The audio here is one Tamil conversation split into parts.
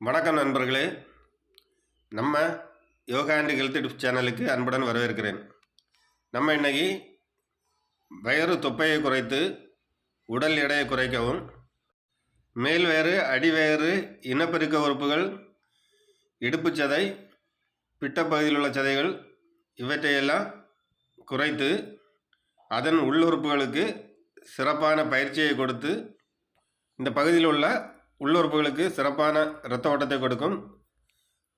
வணக்கம் நண்பர்களே. நம்ம யோகா அண்ட் ஹெல்த் டிப்ஸ் சேனலுக்கு அன்புடன் வரவேற்கிறேன். நம்ம இன்னைக்கு வயிறு தொப்பையை குறைத்து உடல் எடையை குறைக்கவும் மேல் வயிறு அடிவயிறு இனப்பெருக்க உறுப்புகள் இடுப்புச் சதை பிட்டப்பகுதியில் உள்ள சதைகள் இவற்றையெல்லாம் குறைத்து அதன் உள்ளுறுப்புகளுக்கு சிறப்பான பயிற்சியை கொடுத்து இந்த பகுதியில் உள்ள உள்ளுறுப்புகளுக்கு சிறப்பான இரத்த ஓட்டத்தை கொடுக்கும்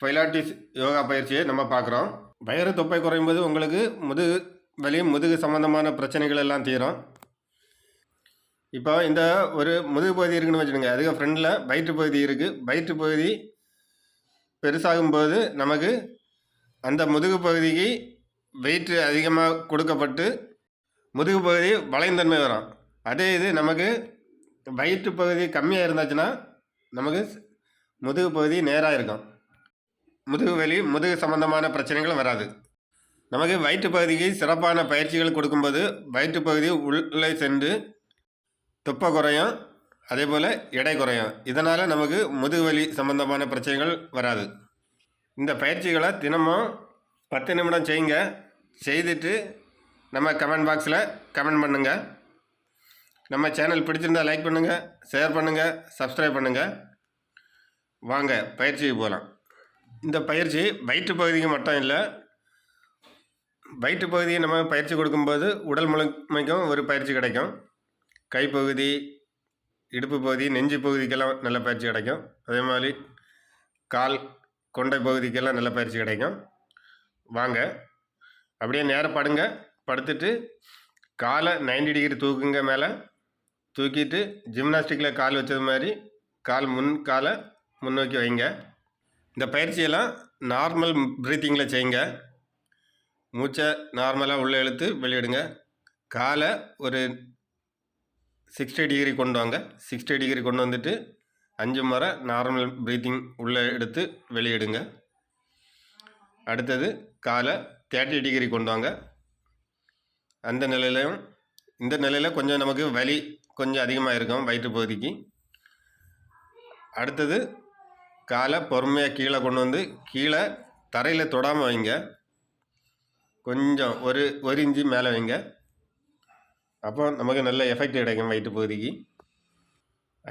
பைலாட்டிஸ் யோகா பயிற்சியை நம்ம பார்க்குறோம். வயிறு தொப்பை குறையும் போது உங்களுக்கு முதுகு வலி முதுகு சம்மந்தமான பிரச்சனைகள் எல்லாம் தீரும். இப்போ இந்த ஒரு முதுகு பகுதி இருக்குன்னு வச்சுடுங்க அதுக்கு ஃப்ரெண்டில் வயிற்று பகுதி இருக்குது வயிற்று பகுதி பெருசாகும்போது நமக்கு அந்த முதுகு பகுதிக்கு வெயிட் அதிகமாக கொடுக்கப்பட்டு முதுகு பகுதி வளைந்தன்மை வரும். அதே இது நமக்கு வயிற்று பகுதி கம்மியாக இருந்துச்சுன்னா நமக்கு முதுகு பகுதி நேராக இருக்கும். முதுகு வலி முதுகு சம்பந்தமான பிரச்சனைகள் வராது. நமக்கு வயிற்று பகுதிக்கு சிறப்பான பயிற்சிகள் கொடுக்கும்போது வயிற்று பகுதி உள்ளே சென்று தொப்பை குறையும் அதே போல் எடை குறையும். இதனால் நமக்கு முதுகு வலி சம்பந்தமான பிரச்சனைகள் வராது. இந்த பயிற்சிகளை தினமும் பத்து நிமிடம் செய்யுங்க. செய்துட்டு நம்ம கமெண்ட் பாக்ஸில் கமெண்ட் பண்ணுங்கள் நம்ம சேனல் பிடிச்சிருந்தா லைக் பண்ணுங்கள் ஷேர் பண்ணுங்கள் சப்ஸ்கிரைப் பண்ணுங்கள் வாங்க பயிற்சிக்கு போகலாம் இந்த பயிற்சி வயிற்று பகுதிக்கு மட்டும் இல்லை வயிற்று பகுதியை நம்ம பயிற்சி கொடுக்கும்போது உடல் முழுமைக்கும் ஒரு பயிற்சி கிடைக்கும். கைப்பகுதி இடுப்பு பகுதி நெஞ்சு பகுதிக்கெல்லாம் நல்ல பயிற்சி கிடைக்கும். அதே மாதிரி கால் கொண்டை பகுதிக்கெல்லாம் நல்ல பயிற்சி கிடைக்கும். வாங்க அப்படியே நேரம் படுங்க. படுத்துட்டு காலை 90 டிகிரி தூக்குங்க மேலே. தூக்கிட்டு ஜிம்னாஸ்டிக்கில் கால் வச்சது மாதிரி கால் முன் காலை முன்னோக்கி வைங்க. இந்த பயிற்சியெல்லாம் நார்மல் ப்ரீத்திங்கில் செய்யுங்க. மூச்சை நார்மலாக உள்ளே இழுத்து வெளியிடுங்க. காலை ஒரு சிக்ஸ்டி டிகிரி கொண்டு வாங்க. சிக்ஸ்டி டிகிரி கொண்டு வந்துட்டு அஞ்சு முறை நார்மல் ப்ரீத்திங் உள்ளே எடுத்து வெளியிடுங்க. அடுத்தது காலை தேர்ட்டி டிகிரி கொண்டு வாங்க. அந்த நிலையிலையும் இந்த நிலையில் கொஞ்சம் நமக்கு வலி கொஞ்சம் அதிகமாக இருக்கும் வயிற்று பகுதிக்கு. அடுத்தது காலை பொறுமையாக கீழே கொண்டு வந்து கீழே தரையில் தொடாமல் வைங்க. கொஞ்சம் ஒரு ஒரு இன்ச்சு மேலே வைங்க. அப்போ நமக்கு நல்ல எஃபெக்ட் கிடைக்கும் வயிற்று பகுதிக்கு.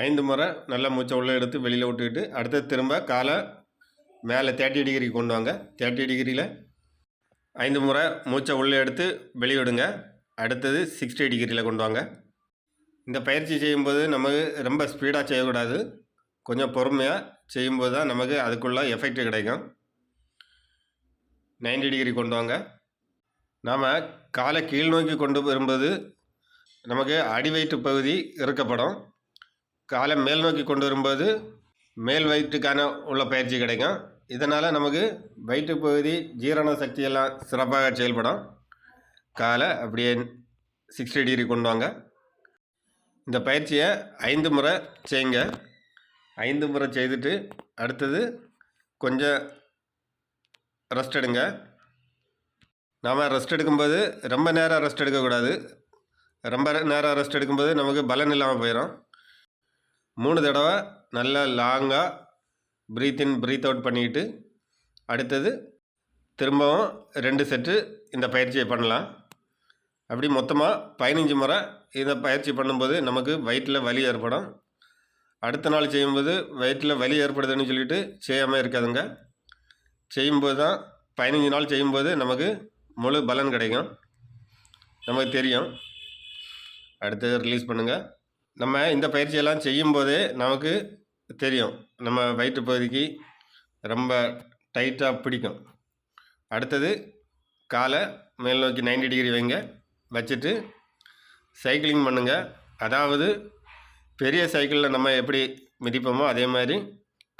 ஐந்து முறை நல்ல மூச்சை உள்ளே எடுத்து வெளியில் விட்டுக்கிட்டு அடுத்தது திரும்ப காலை மேலே தேர்ட்டி டிகிரி கொண்டு வாங்க. தேர்ட்டி டிகிரியில் ஐந்து முறை மூச்சை உள்ளே எடுத்து வெளியிடுங்க. அடுத்தது சிக்ஸ்டி டிகிரியில் கொண்டு வாங்க. இந்த பயிற்சி செய்யும்போது நமக்கு ரொம்ப ஸ்பீடாக செய்யக்கூடாது. கொஞ்சம் பொறுமையாக செய்யும்போது தான் நமக்கு அதுக்குள்ள எஃபெக்ட் கிடைக்கும். 90 டிகிரி கொண்டு வாங்க. நாம் காலை கீழ் நோக்கி கொண்டு வரும்போது நமக்கு அடி வயிற்று பகுதி இறுக்கப்படும். காலை மேல் நோக்கி கொண்டு வரும்போது மேல் வயிற்றுக்கான உள்ள பயிற்சி கிடைக்கும். இதனால் நமக்கு வயிற்று பகுதி ஜீரண சக்தியெல்லாம் சிறப்பாக செயல்படும். காலை அப்படியே சிக்ஸ்டி டிகிரி கொண்டு வாங்க. இந்த பயிற்சியை ஐந்து முறை செய்யுங்க ஐந்து முறை செய்துட்டு அடுத்தது கொஞ்சம் ரெஸ்ட் எடுங்க. நாம் ரெஸ்ட் எடுக்கும்போது ரொம்ப நேரம் ரெஸ்ட் எடுக்கக்கூடாது. ரொம்ப நேரம் ரெஸ்ட் எடுக்கும்போது நமக்கு பலன் இல்லாமல் போயிடும் மூணு தடவை நல்லா லாங்காக ப்ரீத் இன் ப்ரீத் அவுட் பண்ணிக்கிட்டு அடுத்தது திரும்பவும் ரெண்டு செட்டு இந்த பயிற்சியை பண்ணலாம். அப்படி மொத்தமாக பதினஞ்சு முறை இதை பயிற்சி பண்ணும்போது நமக்கு வயிற்றில் வலி ஏற்படும். அடுத்த நாள் செய்யும்போது வயிற்றில் வலி ஏற்படுதுன்னு சொல்லிட்டு செய்யாமல் இருக்காதுங்க. செய்யும்போது தான் பதினஞ்சு நாள் செய்யும்போது நமக்கு முழு பலன் கிடைக்கும். நமக்கு தெரியும். அடுத்தது ரிலீஸ் பண்ணுங்கள் நம்ம இந்த பயிற்சியெல்லாம் செய்யும்போதே நமக்கு தெரியும். நம்ம வயிற்று பகுதிக்கு ரொம்ப டைட்டாக பிடிக்கும். அடுத்தது காலை மேல் நோக்கி 90 டிகிரி வைங்க. வச்சுட்டு சைக்கிளிங் பண்ணுங்கள் அதாவது பெரிய சைக்கிளில் நம்ம எப்படி மிதிப்போமோ அதே மாதிரி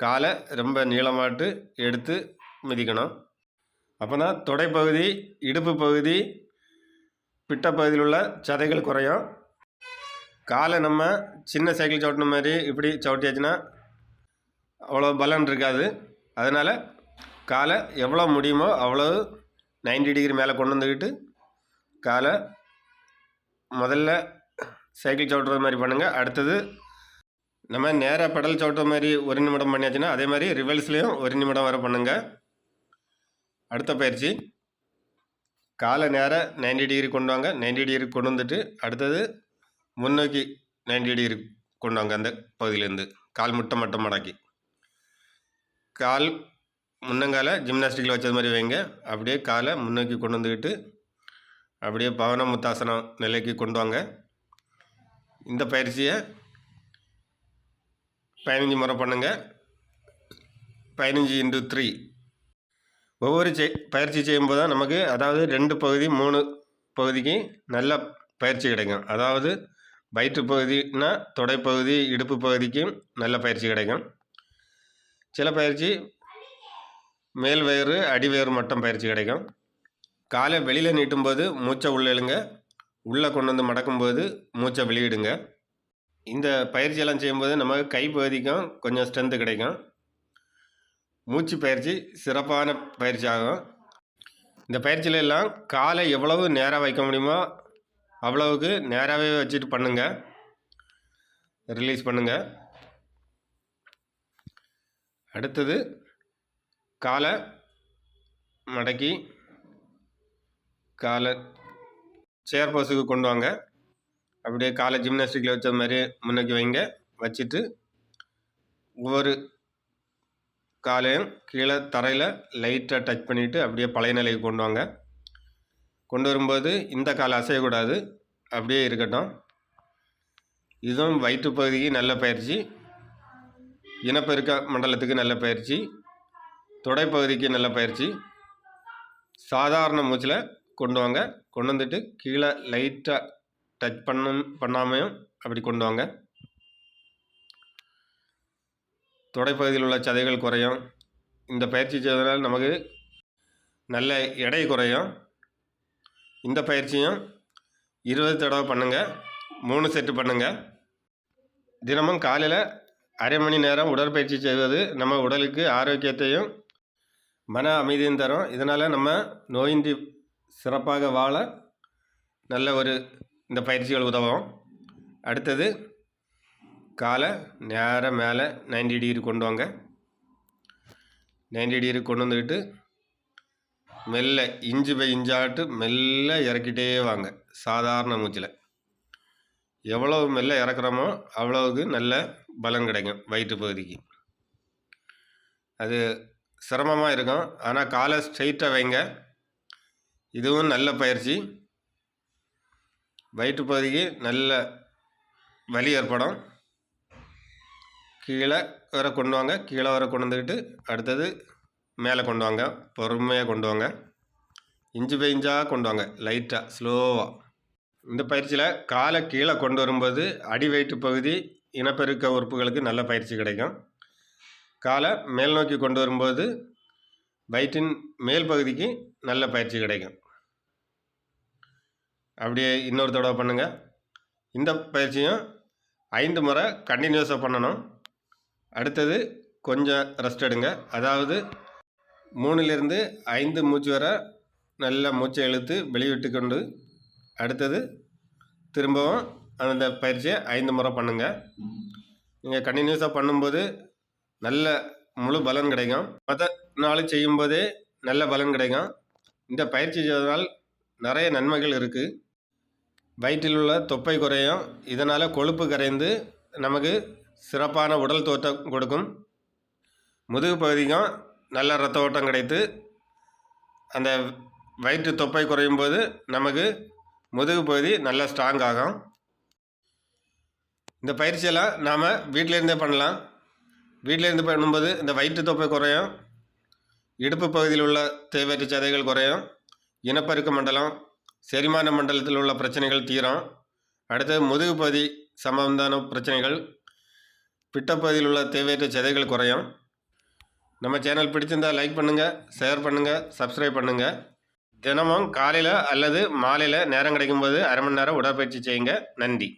காலை ரொம்ப நீளமாட்டு எடுத்து மிதிக்கணும். அப்போனா தொடைப்பகுதி இடுப்பு பகுதி பிட்டப்பகுதியில் உள்ள சதைகள் குறையும். காலை நம்ம சின்ன சைக்கிள் சவுட்டின மாதிரி இப்படி சவுட்டியாச்சுன்னா அவ்வளோ பலன் இருக்காது. அதனால் காலை எவ்வளோ முடியுமோ அவ்வளோ 90 டிகிரி மேலே கொண்டு வந்துக்கிட்டு காலை முதல்ல சைக்கிள் சவுட்டுறது மாதிரி பண்ணுங்கள் அடுத்தது நம்ம நேராக பெடல் சவுட்டுற மாதிரி ஒரு நிமிடம் பண்ணியாச்சுன்னா அதே மாதிரி ரிவல்ஸ்லேயும் ஒரு நிமிடம் வரை பண்ணுங்கள் அடுத்த பயிற்சி. காலை நேராக நைன்டி டிகிரி கொண்டு வாங்க. நைன்டி டிகிரி கொண்டு வந்துட்டு அடுத்தது முன்னோக்கி நைன்டி டிகிரி கொண்டு வாங்க அந்த பகுதியிலேருந்து. கால் முட்டை மட்டும் மடக்கி கால் முன்னங்கால ஜிம்னாஸ்டிக்கில் வச்சது மாதிரி வைங்க. அப்படியே காலை முன்னோக்கி கொண்டு வந்துக்கிட்டு அப்படியே பவன முத்தாசனம் நிலைக்கு கொண்டு வாங்க. இந்த பயிற்சியை பதினஞ்சு முறை பண்ணுங்கள் பதினஞ்சு இன்ட்டு த்ரீ. ஒவ்வொரு செய் பயிற்சி செய்யும்போது தான் நமக்கு அதாவது ரெண்டு பகுதி மூணு பகுதிக்கு நல்ல பயிற்சி கிடைக்கும். அதாவது வயிற்று பகுதினா தொடைப்பகுதி இடுப்பு பகுதிக்கும் நல்ல பயிற்சி கிடைக்கும். சில பயிற்சி மேல் வயிறு அடிவயிறு மட்டும் பயிற்சி கிடைக்கும். காலை வெளியில் நீட்டும்போது மூச்சை உள்ளே இழுங்க. உள்ளே கொண்டு வந்து மடக்கும்போது மூச்சை வெளியிடுங்க. இந்த பயிற்சியெல்லாம் செய்யும்போது நமக்கு கை பகுதிக்கும் கொஞ்சம் ஸ்ட்ரென்த்து கிடைக்கும். மூச்சு பயிற்சி சிறப்பான பயிற்சி ஆகும் இந்த பயிற்சியில எல்லாம் காலை எவ்வளவு நேராக வைக்க முடியுமோ அவ்வளவுக்கு நேராகவே வச்சுட்டு பண்ணுங்க. ரிலீஸ் பண்ணுங்க. அடுத்தது காலை மடக்கி காலை சேர் போஸுக்கு கொண்டு வாங்க. அப்படியே காலை ஜிம்னாஸ்டிக்கில் வச்ச மாதிரி முன்னோக்கி வைங்க. வச்சுட்டு ஒவ்வொரு காலையும் கீழே தரையில் லைட்டாக டச் பண்ணிவிட்டு அப்படியே பழைய நிலைக்கு கொண்டு வாங்க. கொண்டு வரும்போது இந்த காலை அசையக்கூடாது. அப்படியே இருக்கட்டும். இதுவும் வயிற்று பகுதிக்கு நல்ல பயிற்சி. இனப்பெருக்க மண்டலத்துக்கு நல்ல பயிற்சி. தொடைப்பகுதிக்கு நல்ல பயிற்சி. சாதாரண மூச்சில் கொண்டு வாங்க. கொண்டு வந்துட்டு கீழே லைட்டாக டச் பண்ண பண்ணாமையும் அப்படி கொண்டு வாங்க. தொடைப்பகுதியில் உள்ள சதைகள் குறையும். இந்த பயிற்சி செய்வதனால் நமக்கு நல்ல எடை குறையும். இந்த பயிற்சியும் இருபது தடவை பண்ணுங்கள் மூணு செட்டு பண்ணுங்கள் தினமும் காலையில் அரை மணி நேரம் உடற்பயிற்சி செய்வது நம்ம உடலுக்கு ஆரோக்கியத்தையும் மன அமைதியும் தரும். இதனால் நம்ம நோயின்றி சிறப்பாக வாழ நல்ல ஒரு இந்த பயிற்சிகள் உதவும். அடுத்தது காலை நேராக மேலே நைன்டி டிகிரி கொண்டு வாங்க. நைன்டி டிகிரி கொண்டு வந்துக்கிட்டு மெல்ல இஞ்சு பை இஞ்சாட்டு மெல்ல இறக்கிட்டே வாங்க. சாதாரண மூச்சில். எவ்வளவு மெல்ல இறக்குறோமோ அவ்வளவுக்கு நல்ல பலன் கிடைக்கும் வயிற்று பகுதிக்கு. அது சிரமமாக இருக்கும். ஆனால் காலை ஸ்ட்ரைட்டாக வைங்க. இதுவும் நல்ல பயிற்சி. வயிற்று பகுதிக்கு நல்ல வலி ஏற்படும். கீழே வர கொண்டு வாங்க. கீழே வர கொண்டு வந்துக்கிட்டு அடுத்தது மேலே கொண்டு வாங்க. பொறுமையாக கொண்டு வாங்க. இஞ்சி பை இஞ்சாக கொண்டு வாங்க. லைட்டாக ஸ்லோவாக இந்த பயிற்சியில் காலை கீழே கொண்டு வரும்போது அடி வயிற்று பகுதி இனப்பெருக்க உறுப்புகளுக்கு நல்ல பயிற்சி கிடைக்கும். காலை மேல் நோக்கி கொண்டு வரும்போது வயிற்றின் மேல் பகுதிக்கு நல்ல பயிற்சி கிடைக்கும். அப்படியே இன்னொரு தடவை பண்ணுங்கள் இந்த பயிற்சியும் ஐந்து முறை கண்டினியூஸாக பண்ணணும். அடுத்தது கொஞ்சம் ரெஸ்ட் எடுங்க. அதாவது மூணுலேருந்து ஐந்து மூச்சு வர நல்ல மூச்சை இழுத்து வெளிவிட்டு கொண்டு அடுத்தது திரும்பவும் அந்த பயிற்சியை ஐந்து முறை பண்ணுங்கள் நீங்கள் கண்டினியூஸாக பண்ணும்போது நல்ல முழு பலன் கிடைக்கும். மற்ற நாள் செய்யும்போதே நல்ல பலன் கிடைக்கும். இந்த பயிற்சி செய்வதால் நிறைய நன்மைகள் இருக்குது வயிற்றில் உள்ள தொப்பை குறையும். இதனால் கொழுப்பு கரைந்து நமக்கு சிறப்பான உடல் தோற்றம் கொடுக்கும். முதுகு பகுதிக்கும் நல்ல ரத்த ஓட்டம் கிடைத்து அந்த வயிற்று தொப்பை குறையும் போது நமக்கு முதுகு பகுதி நல்ல ஸ்ட்ராங் ஆகும். இந்த பயிற்சியெல்லாம் நாம் வீட்டிலேருந்தே பண்ணலாம். வீட்டிலேருந்து பண்ணும்போது இந்த வயிற்று தொப்பை குறையும். இடுப்பு பகுதியில் உள்ள தேவையற்ற சதைகள் குறையும். இனப்பெருக்க மண்டலம் செரிமான மண்டலத்தில் உள்ள பிரச்சனைகள் தீரும். அடுத்தது முதுகு பகுதி சம்பந்தமான பிரச்சனைகள் பிட்டப்பகுதியில் உள்ள தேவையற்ற சதைகள் குறையும். நம்ம சேனல் பிடிச்சிருந்தால் லைக் பண்ணுங்கள் ஷேர் பண்ணுங்கள் சப்ஸ்கிரைப் பண்ணுங்கள் தினமும் காலையில் அல்லது மாலையில் நேரம் கிடைக்கும்போது அரை மணி நேரம் உடற்பயிற்சி செய்யுங்க. நன்றி.